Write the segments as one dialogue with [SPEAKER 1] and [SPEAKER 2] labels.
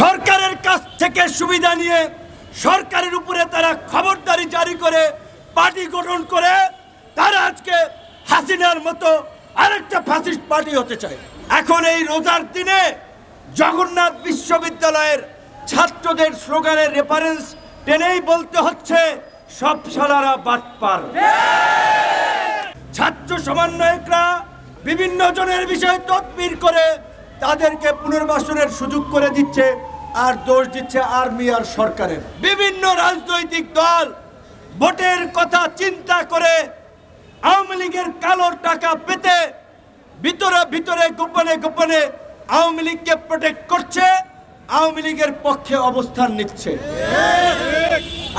[SPEAKER 1] সরকারের কাছ থেকে সুবিধা নিয়ে সরকারের উপরে তারা খবরদারি জারি করে পার্টি গঠন করে তারা আজকে হাসিনার মতো আরেকটা ফ্যাসিস্ট পার্টি হতে চায়। এখন এই রোজার দিনে জগন্নাথ বিশ্ববিদ্যালয়ের ছাত্রদের স্লোগানের রেফারেন্স টেনেই বলতে হচ্ছে, সব সালারা বাটপার ছাত্র সমন্বয়করা বিভিন্ন জনের বিষয়ে তদবির করে তাদেরকে পুনর্বাসনের সুযোগ করে দিচ্ছে আর দোষ দিচ্ছে আর্মি আর সরকারের। বিভিন্ন রাজনৈতিক দল ভোটের কথা চিন্তা করে আওয়ামী লীগের কালোর টাকা পেতে ভিতরে ভিতরে, গোপনে গোপনে আওয়ামী লীগকে প্রোটেক্ট করছে, আওয়ামী লীগের পক্ষে অবস্থান নিচ্ছে।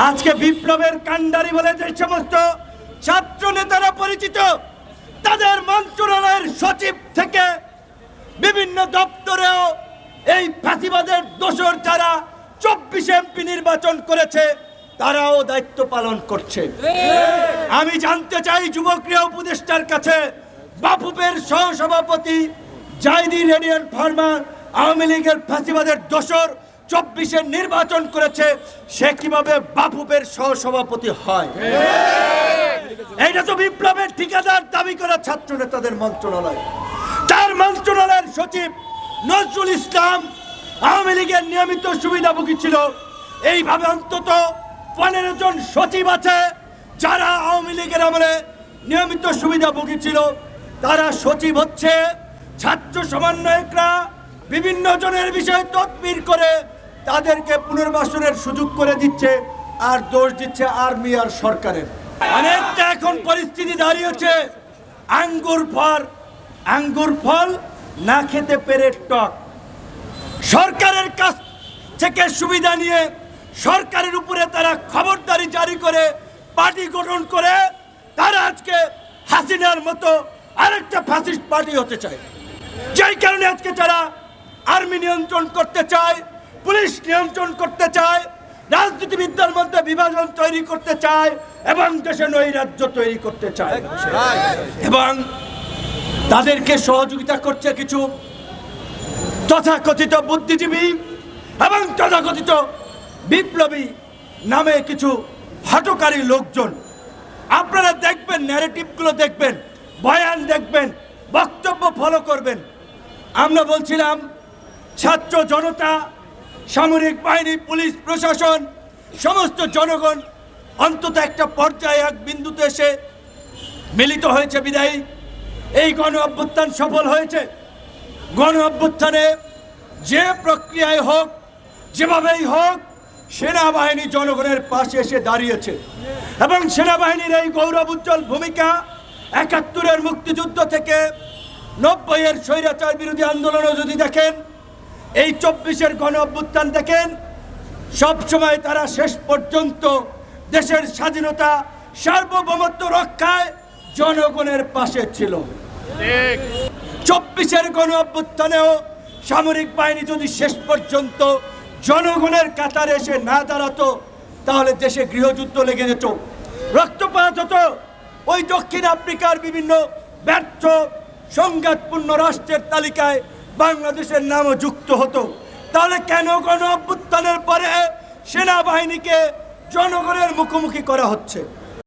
[SPEAKER 1] আজকে বিপ্লবের কাণ্ডারি বলে যে সমস্ত ছাত্র নেতারা পরিচিত, তাদের মন্ত্রণালয়ের সচিব থেকে বিভিন্ন দপ্তরেও এই ফাঁসিবাদের দোষর যারা চব্বিশ এমপি নির্বাচন করেছে, তারাও দায়িত্ব পালন করছে। আমি জানতে চাই যুবক্রিয়া উপদেষ্টার কাছে বাফুপের সহসভাপতি জাইদি রেডিয়ান ফার্মার আওয়ামী লীগের ফাঁসিবাদের দোষর চব্বিশের নির্বাচন করেছে, সে কীভাবে বাফুপের সহসভাপতি হয়? এইটা তো বিপ্লবের ঠিকাদার দাবি করা ছাত্র নেতাদের মন্ত্রণালয়। তার মন্ত্রণালয়ের সচিব নজরুল ইসলাম আওয়ামী লীগের নিয়মিত সুবিধাভোগী ছিল। এইভাবে অন্তত পনেরো জন সচিব আছে যারা আওয়ামী লীগের আমলে নিয়মিত সুবিধাভোগী ছিল। তারা সচিব হচ্ছে, ছাত্র সমন্বয়করা বিভিন্ন জনের বিষয়ে তদবির করে তাদেরকে পুনর্বাসনের সুযোগ করে দিচ্ছে আর দোষ দিচ্ছে আর্মি আর সরকারের। অনেকটা এখন পরিস্থিতি দাঁড়িয়েছে। আঙ্গুর ফল আঙ্গুর ফল না খেতে পেরে টক। সরকারের কাছ থেকে সুবিধা নিয়ে সরকারের উপরে তারা খবরদারি জারি করে পার্টি গঠন করে তারা আজকে হাসিনার মতো আরেকটা ফ্যাসিস্ট পার্টি হতে চায়। যেই কারণে আজকে তারা আর্মি নিয়ন্ত্রণ করতে চায় পুলিশ নিয়ন্ত্রণ করতে চায় রাজনীতিবিদদের মধ্যে বিভাজন তৈরি করতে চায় এবং দেশে নৈরাজ্য তৈরি করতে চায়। এবং তাদেরকে সহযোগিতা করছে কিছু তথাকথিত বুদ্ধিজীবী এবং তথাকথিত বিপ্লবী নামে কিছু হটকারী লোকজন। আপনারা দেখবেন ন্যারেটিভগুলো দেখবেন, বয়ান দেখবেন, বক্তব্য ফলো করবেন। আমরা বলছিলাম, ছাত্র জনতা, সামরিক বাহিনী, পুলিশ, প্রশাসন, সমস্ত জনগণ অন্তত একটা পর্যায়ে এক বিন্দুতে এসে মিলিত হয়েছে বিদায়ী। এই গণ অভ্যুত্থান সফল হয়েছে। গণ অভ্যুত্থানে যে প্রক্রিয়ায় হোক, যেভাবেই হোক, সেনাবাহিনী জনগণের পাশে এসে দাঁড়িয়েছে। এবং সেনাবাহিনীর এই গৌরব উজ্জ্বল ভূমিকা একাত্তরের মুক্তিযুদ্ধ থেকে নব্বইয়ের স্বৈরাচার বিরোধী আন্দোলনও যদি দেখেন, এই চব্বিশের গণ অভ্যুত্থান দেখেন সবসময় তারা শেষ পর্যন্ত দেশের স্বাধীনতা, সার্বভৌমত্ব রক্ষায় জনগণের পাশে ছিল। চব্বিশের গণ অভ্যুত্থানেও সামরিক বাহিনী যদি শেষ পর্যন্ত জনগণের কাতারে এসে না দাঁড়াতো তাহলে দেশে গৃহযুদ্ধ লেগে যেত। রক্তপাত হতো। ওই দক্ষিণ আফ্রিকার বিভিন্ন ব্যর্থ সংঘাতপূর্ণ রাষ্ট্রের তালিকায় বাংলাদেশের নামও যুক্ত হতো। তাহলে কেন গণ অভ্যুত্থানের পরে সেনাবাহিনীকে জনগণের মুখোমুখি করা হচ্ছে?